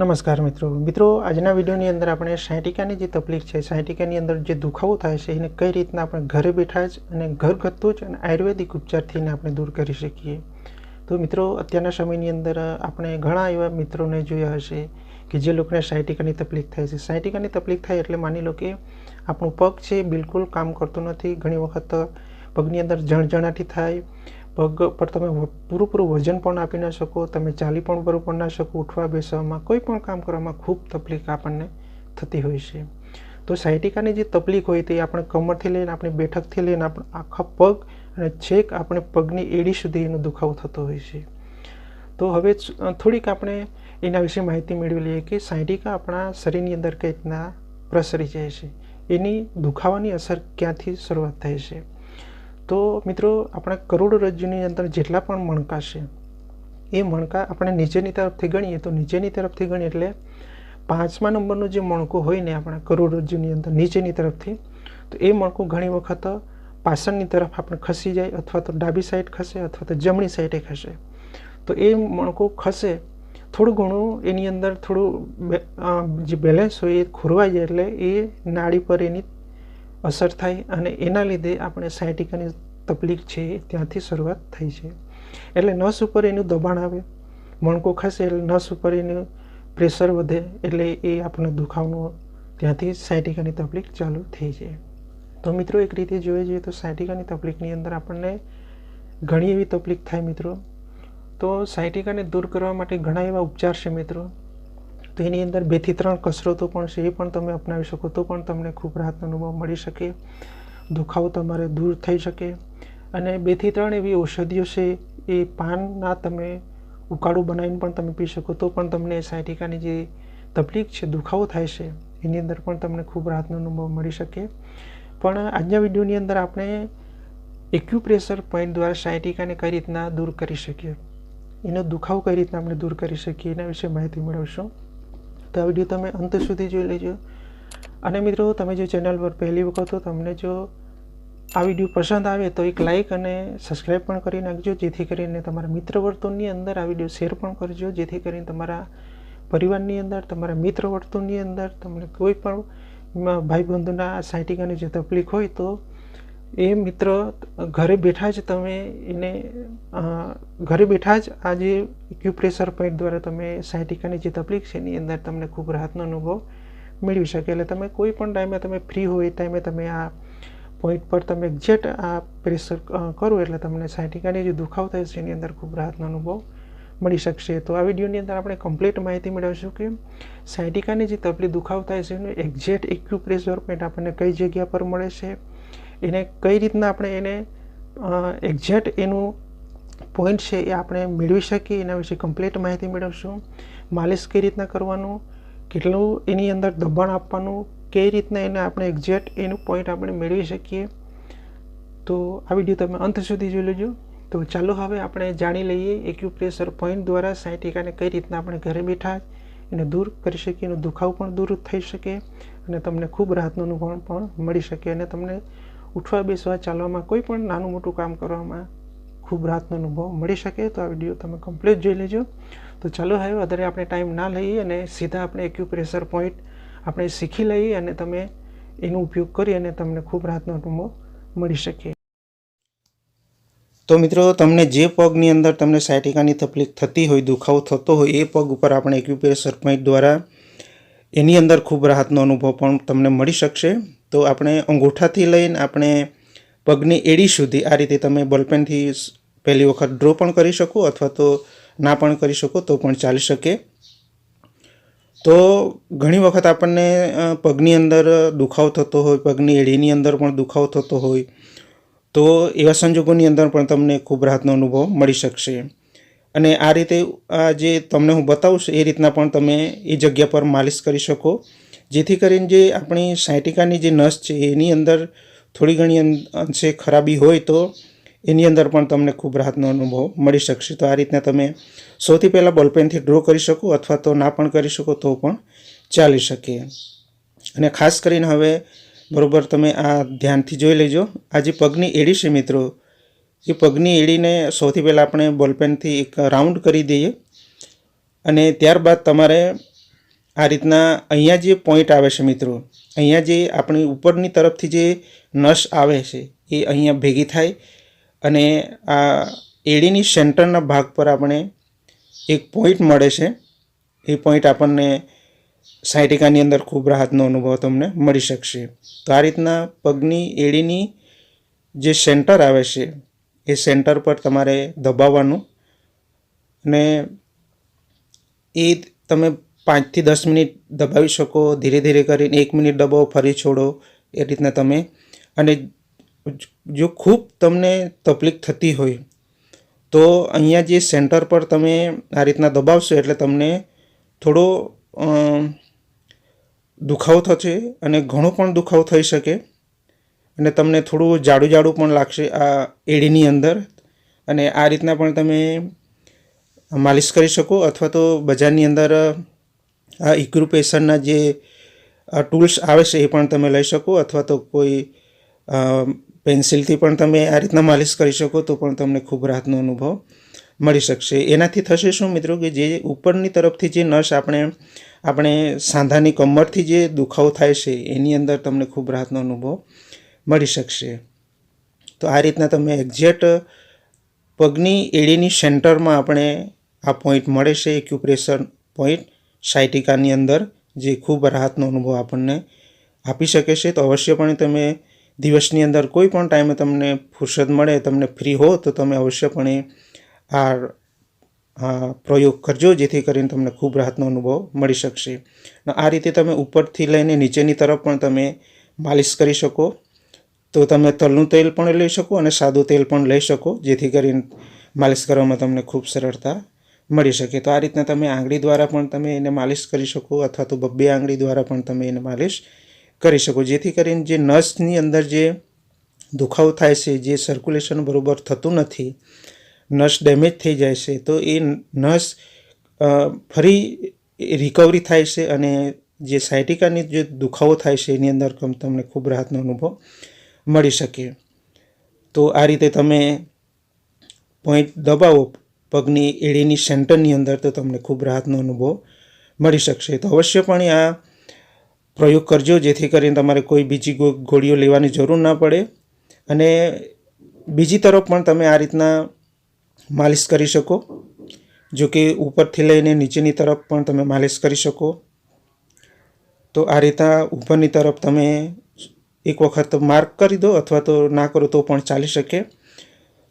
નમસ્કાર મિત્રો. મિત્રો, આજના વિડીયોની અંદર આપણે સાયટિકાની જે તકલીફ છે, સાયટિકાની અંદર જે દુખાવો થાય છે, એને કઈ રીતના આપણે ઘરે બેઠા જ અને ઘરગથ્થુ જ અને આયુર્વેદિક ઉપચારથી આપણે દૂર કરી શકીએ. તો મિત્રો, અત્યારના સમયની અંદર આપણે ઘણા એવા મિત્રોને જોયા હશે કે જે લોકોને સાયટિકાની તકલીફ થાય છે. સાયટિકાની તકલીફ થાય એટલે માની લો કે આપણું પગ છે બિલકુલ કામ કરતું નથી. ઘણી વખત પગની અંદર જણજણાટી થાય પગ પર તમે પૂરેપૂરું વજન પણ આપી ન શકો, તમે ચાલી પણ બરોબર ના શકો, ઉઠવા બેસવામાં કોઈ પણ કામ કરવામાં ખૂબ તકલીફ આપણને થતી હોય છે. તો સાયટિકાની જે તકલીફ હોય તે આપણે કમરથી લઈને, આપણી બેઠકથી લઈને, આપણે આખા પગ અને છેક આપણે પગની એડી સુધી એનો દુખાવો થતો હોય છે. તો હવે થોડીક આપણે એના વિશે માહિતી મેળવી લઈએ કે સાયટિકા આપણા શરીરની અંદર કઈ રીતના પ્રસરી જાય છે. એની દુખાવાની અસર ક્યાંથી શરૂઆત થાય છે? તો મિત્રો, આપણા કરોડરજ્જુની અંદર જેટલા પણ મણકા છે, એ મણકા આપણે નીચેની તરફથી ગણીએ તો નીચેની તરફથી ગણીએ એટલે પાંચમા નંબરનું જે મણકું હોય ને આપણા કરોડરજ્જુની અંદર નીચેની તરફથી, તો એ મણકું ઘણી વખત પાછળની તરફ આપણે ખસી જાય અથવા તો ડાબી સાઈડ ખસે અથવા તો જમણી સાઈડે ખસે. તો એ મણકું ખસે, થોડું ઘણું એની અંદર થોડું જે બેલેન્સ હોય એ ખોરવાઈ જાય એટલે એ નાળી પર એની અસર થાય અને એના લીધે આપણે સાયટિકાની તકલીફ છે ત્યાંથી શરૂઆત થઈ છે. એટલે નસ ઉપર એનું દબાણ આવે, મણકો ખસે એટલે નસ ઉપર એનું પ્રેશર વધે એટલે એ આપણને દુખાવાનું ત્યાંથી સાયટિકાની તકલીફ ચાલુ થઈ જાય. તો મિત્રો એક રીતે જોઈએ જઈએ તો સાયટિકાની તકલીફની અંદર આપણને ઘણી એવી તકલીફ થાય મિત્રો. તો સાયટિકાને દૂર કરવા માટે ઘણા એવા ઉપચાર છે મિત્રો. તો એની અંદર બેથી ત્રણ કસરતો પણ છે, એ પણ તમે અપનાવી શકો તો પણ તમને ખૂબ રાહતનો અનુભવ મળી શકે. દુખાવો તમારે દૂર થઈ શકે. અને બેથી ત્રણ એવી ઔષધિઓ છે, એ પાનના તમે ઉકાળું બનાવીને પણ તમે પી શકો તો પણ તમને સાયટિકાની જે તકલીફ છે, દુખાવો થાય છે, એની અંદર પણ તમને ખૂબ રાહતનો અનુભવ મળી શકે. પણ આજના વિડીયોની અંદર આપણે એક્યુપ્રેશર પોઈન્ટ દ્વારા સાયટિકાને કઈ રીતના દૂર કરી શકીએ? એનો દુખાવો કઈ રીતના આપણે દૂર કરી શકીએ, એના વિશે માહિતી મેળવશું. તો આ વીડિયો તમે અંત સુધી જોઈ લેજો. અને મિત્રો, તમે જો ચેનલ પર પહેલી વખત હો તમને જો આ વીડિયો પસંદ આવે તો એક લાઇક અને સબસ્ક્રાઈબ પણ કરી નાખજો. જેથી કરીને તમારા મિત્ર વર્તુળની અંદર આ વીડિયો શેર પણ કરજો. જેથી કરીને તમારા પરિવારની અંદર, તમારા મિત્ર વર્તુળની અંદર, તમને કોઈ પણ, મ- ભાઈ બંધુના સાયટિકાની જે તકલીફ હોય તો એ મિત્ર ઘરે બેઠા જ તમે એને ઘરે બેઠા જ આ જે એક્યુપ્રેશર પોઈન્ટ દ્વારા તમે સાયટિકાની જે તકલીફ છે એની અંદર તમને ખૂબ રાહતનો અનુભવ મેળવી શકે. એટલે તમે કોઈ પણ ટાઈમે તમે ફ્રી હોય એ ટાઈમે તમે આ પોઈન્ટ પર તમે એક્ઝેક્ટ આ પ્રેશર કરો એટલે તમને સાયટિકાની જે દુખાવ થાય છે એની અંદર ખૂબ રાહતનો અનુભવ મળી શકશે. તો આ વિડીયોની અંદર આપણે કમ્પ્લીટ માહિતી મેળવીશું કે સાયટિકાની જે તકલીફ દુખાવ થાય છે એનું એક્ઝેક્ટ ઇક્યુપ્રેશર પોઈન્ટ આપણને કઈ જગ્યા પર મળે છે? એને કઈ રીતના આપણે એને એક્ઝેક્ટ એનું પોઈન્ટ છે એ આપણે મેળવી શકીએ, એના વિશે કમ્પ્લીટ માહિતી મેળવશું. માલિશ કઈ રીતના કરવાનું, કેટલું એની અંદર દબાણ આપવાનું, કઈ રીતના એને આપણે એક્ઝેક્ટ એનું પોઈન્ટ આપણે મેળવી શકીએ. તો આ વીડિયો તમે અંત સુધી જોઈ લેજો. તો ચાલો હવે આપણે જાણી લઈએ એક્યુપ્રેશર પોઈન્ટ દ્વારા સાયટિકાને કઈ રીતના આપણે ઘરે બેઠા એને દૂર કરી શકીએ, એનો દુખાવો પણ દૂર થઈ શકે અને તમને ખૂબ રાહતનું અનુભવ પણ મળી શકે અને તમને ઉઠવા, બેસવા, ચાલવામાં, કોઈ પણ નાનું મોટું કામ કરવામાં ખૂબ રાહતનો અનુભવ મળી શકે તો આ વીડિયો તમે કમ્પ્લીટ જોઈ લેજો. તો ચાલો હવે વધારે આપણે ટાઈમ ના લઈએ અને સીધા આપણે એક્યુપ્રેશર પોઈન્ટ આપણે શીખી લઈએ અને તમે એનો ઉપયોગ કરી અને તમને ખૂબ રાહતનો અનુભવ મળી શકે. તો મિત્રો, તમને જે પગની અંદર તમને સાયટિકાની તકલીફ થતી હોય, દુખાવો થતો હોય, એ પગ ઉપર આપણે એક્યુપ્રેશર પોઈન્ટ દ્વારા એની અંદર ખૂબ રાહતનો અનુભવ પણ તમને મળી શકશે. તો આપણે અંગૂઠાથી લઈને આપણે પગની એડી સુધી આ રીતે તમે બોલપેનથી પહેલી વખત ડ્રો પણ કરી શકો અથવા તો ના પણ કરી શકો, તો પણ ચાલી શકે. તો ઘણી વખત આપણને પગની અંદર દુખાવો થતો હોય, પગની એડીની અંદર પણ દુખાવો થતો હોય, તો એવા સંજોગોની અંદર પણ તમને ખૂબ રાહતનો અનુભવ મળી શકશે. અને આ રીતે આ જે તમને હું બતાવું છું, એ રીતના પણ તમે એ જગ્યા પર માલિશ કરી શકો. જેથી કરીને જે આપણી સાયટિકાની જે નસ છે, એની અંદર થોડી ઘણી અંશે ખરાબી હોય તો એની અંદર પણ તમને ખૂબ રાહતનો અનુભવ મળી શકશે. તો આ રીતના તમે સૌથી પહેલાં બોલપેનથી ડ્રો કરી શકો અથવા તો ના પણ કરી શકો તો પણ ચાલી શકે. અને ખાસ કરીને હવે બરાબર તમે આ ધ્યાનથી જોઈ લેજો. આ જે પગની એડી છે મિત્રો, એ પગની એડીને સૌથી પહેલાં આપણે બોલપેનથી એક રાઉન્ડ કરી દઈએ. અને ત્યારબાદ તમારે આ રીતના અહીંયા જે પોઈન્ટ આવે છે મિત્રો, અહીંયા જે આપણી ઉપરની તરફથી જે નસ આવે છે, એ અહીંયા ભેગી થાય અને આ એડીની સેન્ટરના ભાગ પર આપણે એક પોઈન્ટ મળે છે. એ પોઈન્ટ આપણને સાયટિકાની અંદર ખૂબ રાહતનો અનુભવ તમને મળી શકશે. તો આ રીતના પગની એડીની જે સેન્ટર આવે છે, એ સેન્ટર પર તમારે દબાવવાનું અને એ તમે પાંચથી દસ મિનિટ દબાવી શકો, ધીરે ધીરે કરીને એક મિનિટ દબાવો, ફરી છોડો, એ રીતના તમે. અને જો ખૂબ તમને તકલીફ થતી હોય, તો અહીંયા જે સેન્ટર પર તમે આ રીતના દબાવશો એટલે તમને થોડો દુખાવો થશે અને ઘણો પણ દુખાવો થઈ શકે. અને તમને થોડું જાડું જાડું પણ લાગશે આ એડીની અંદર. અને આ રીતના પણ તમે માલિશ કરી શકો અથવા તો બજારની અંદર આ ઇક્રુપેશનના જે ટૂલ્સ આવે છે એ પણ તમે લઈ શકો અથવા તો કોઈ પેન્સિલથી પણ તમે આ રીતના માલિશ કરી શકો તો પણ તમને ખૂબ રાહતનો અનુભવ મળી શકશે. એનાથી થશે શું મિત્રો કે જે ઉપરની તરફથી જે નસ આપણે આપણે સાંધાની કમરથી જે દુખાવો થાય છે એની અંદર તમને ખૂબ રાહતનો અનુભવ મળી શકશે. તો આ રીતના તમે એક્ઝેક્ટ પગની એડીની સેન્ટરમાં આપણે આ પોઈન્ટ મળે છે, એક્યુપ્રેશર પોઈન્ટ. સાયટિકાની અંદર જે ખૂબ રાહતનો અનુભવ આપણને આપી શકે છે, તો અવશ્યપણે તમે દિવસની અંદર કોઈ પણ ટાઈમે તમને ફુરસદ મળે, તમને ફ્રી હો, તો તમે અવશ્યપણે આ પ્રયોગ કરજો, જેથી કરીને તમને ખૂબ રાહતનો અનુભવ મળી શકશે. આ રીતે તમે ઉપરથી લઈને નીચેની તરફ પણ તમે માલિશ કરી શકો. તો તમે તલનું તેલ પણ લઈ શકો અને સાદું તેલ પણ લઈ શકો, જેથી કરીને માલિશ કરવામાં તમને ખૂબ સરળતા મળી શકે. તો આ રીતના તમે આંગળી દ્વારા પણ તમે એને માલિશ કરી શકો અથવા તો બબ્બે આંગળી દ્વારા પણ તમે એને માલિશ કરી શકો. જેથી કરીને જે નસની અંદર જે દુખાવો થાય છે, જે સર્ક્યુલેશન બરોબર થતું નથી, નસ ડેમેજ થઈ જાય છે, તો એ નસ ફરી રિકવરી થાય છે અને જે સાયટિકાની જે દુખાવો થાય છે, એની અંદર તમને ખૂબ રાહતનો અનુભવ મળી શકે. તો આ રીતે તમે પોઈન્ટ દબાવો પગની એડીની સેન્ટરની અંદર તો તમને ખૂબ રાહતનો અનુભવ મળી શકશે. તો અવશ્યપણે આ પ્રયોગ કરજો, જેથી કરીને તમારે કોઈ બીજી ગોળીઓ લેવાની જરૂર ના પડે. અને બીજી તરફ પણ તમે આ રીતના માલિશ કરી શકો. જો કે ઉપરથી લઈને નીચેની તરફ પણ તમે માલિશ કરી શકો. તો આ રીતના ઉપરની તરફ તમે એક વખત માર્ક કરી દો અથવા તો ના કરો તો પણ ચાલી શકે.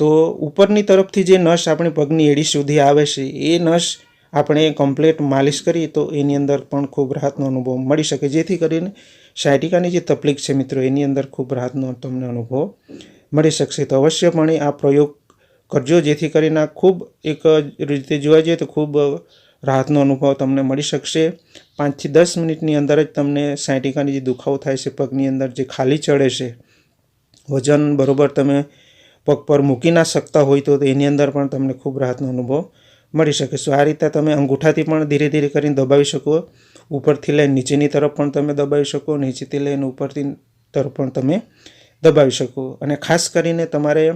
તો ઉપરની તરફથી જે નસ આપણી પગની એડી સુધી આવે છે, એ નસ આપણે કમ્પ્લેટ માલિશ કરીએ તો એની અંદર પણ ખૂબ રાહતનો અનુભવ મળી શકે. જેથી કરીને સાયટિકાની જે તકલીફ છે મિત્રો, એની અંદર ખૂબ રાહતનો તમને અનુભવ મળી શકશે. તો અવશ્યપણે આ પ્રયોગ કરજો, જેથી કરીને ખૂબ એક રીતે જોવા જઈએ તો ખૂબ રાહતનો અનુભવ તમને મળી શકશે. પાંચથી દસ મિનિટની અંદર જ તમને સાયટિકાની જે દુખાવો થાય છે, પગની અંદર જે ખાલી ચડે છે, વજન બરોબર તમે પગ પર મૂકી ના શકતા હોય તો એની અંદર પણ તમને ખૂબ રાહતનો અનુભવ મળી શકે. સો આ રીતે તમે અંગૂઠાથી પણ ધીરે ધીરે કરીને દબાવી શકો. ઉપરથી લઈને નીચેની તરફ પણ તમે દબાવી શકો. નીચેથી લઈને ઉપરથી તરફ પણ તમે દબાવી શકો. અને ખાસ કરીને તમારે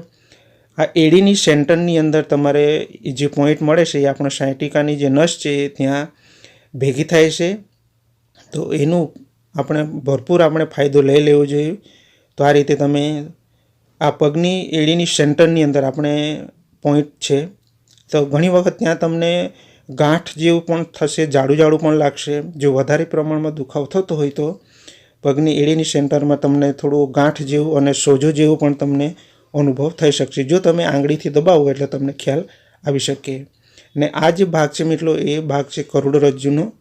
આ એડીની સેન્ટરની અંદર તમારે જે પોઈન્ટ મળે છે એ આપણો સાયટિકાની જે નસ છે એ ત્યાં ભેગી થાય છે. તો એનું આપણે ભરપૂર આપણે ફાયદો લઈ લેવો જોઈએ. તો આ રીતે તમે આ પગની એડીની સેન્ટરની અંદર આપણે પોઈન્ટ છે. તો ઘણી વખત ત્યાં તમને ગાંઠ જેવું પણ થશે, જાડું જાડું પણ લાગશે. જો વધારે પ્રમાણમાં દુખાવો થતો હોય તો પગની એડીની સેન્ટરમાં તમને થોડું ગાંઠ જેવું અને સોજો જેવું પણ તમને અનુભવ થઈ શકશે. જો તમે આંગળીથી દબાવો એટલે તમને ખ્યાલ આવી શકે. ને આ જે ભાગ છે મિત્રો, એ ભાગ છે કરોડરજ્જુનો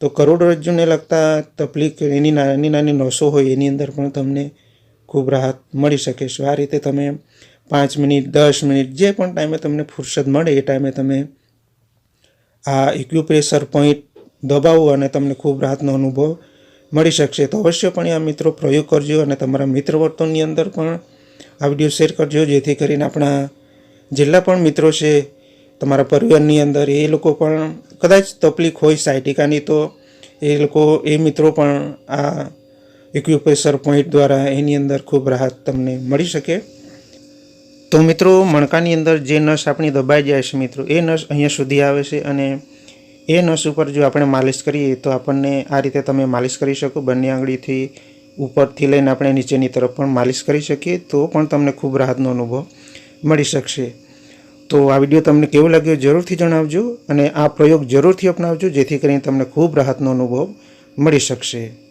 તો કરોડરજ્જુને લગતા તકલીફ એની નાની નાની નસો હોય એની અંદર પણ તમને ખૂબ રાહત મળી શકે છે. આ રીતે તમે પાંચ મિનિટ, દસ મિનિટ જે પણ ટાઈમે તમને ફુરસદ મળે, એ ટાઈમે તમે આ ઇક્યુપ્રેશર પોઈન્ટ દબાવો અને તમને ખૂબ રાહતનો અનુભવ મળી શકશે. તો અવશ્યપણે આ મિત્રો પ્રયોગ કરજો અને તમારા મિત્ર વર્તુળની અંદર પણ આ વીડિયો શેર કરજો. જેથી કરીને આપણા જેટલા પણ મિત્રો છે, તમારા પરિવારની અંદર એ લોકો પણ કદાચ તકલીફ હોય સાયટિકાની, તો એ લોકો, એ મિત્રો પણ આ ઇક્યુપ્રેશર પોઈન્ટ દ્વારા એની અંદર ખૂબ રાહત તમને મળી શકે. તો મિત્રો, મણકાની અંદર જે નસ આપણી દબાઈ જાય છે મિત્રો, એ નસ અહીંયા સુધી આવે છે અને એ નસ ઉપર જો આપણે માલિશ કરીએ તો આપણને આ રીતે તમે માલિશ કરી શકો. બંને આંગળીથી ઉપરથી લઈને આપણે નીચેની તરફ પણ માલિશ કરી શકીએ તો પણ તમને ખૂબ રાહતનો અનુભવ મળી શકશે. તો આ વીડિયો તમને કેવો લાગ્યો જરૂરથી જણાવજો અને આ પ્રયોગ જરૂરથી અપનાવજો જેથી કરીને તમને ખૂબ રાહતનો અનુભવ મળી શકશે.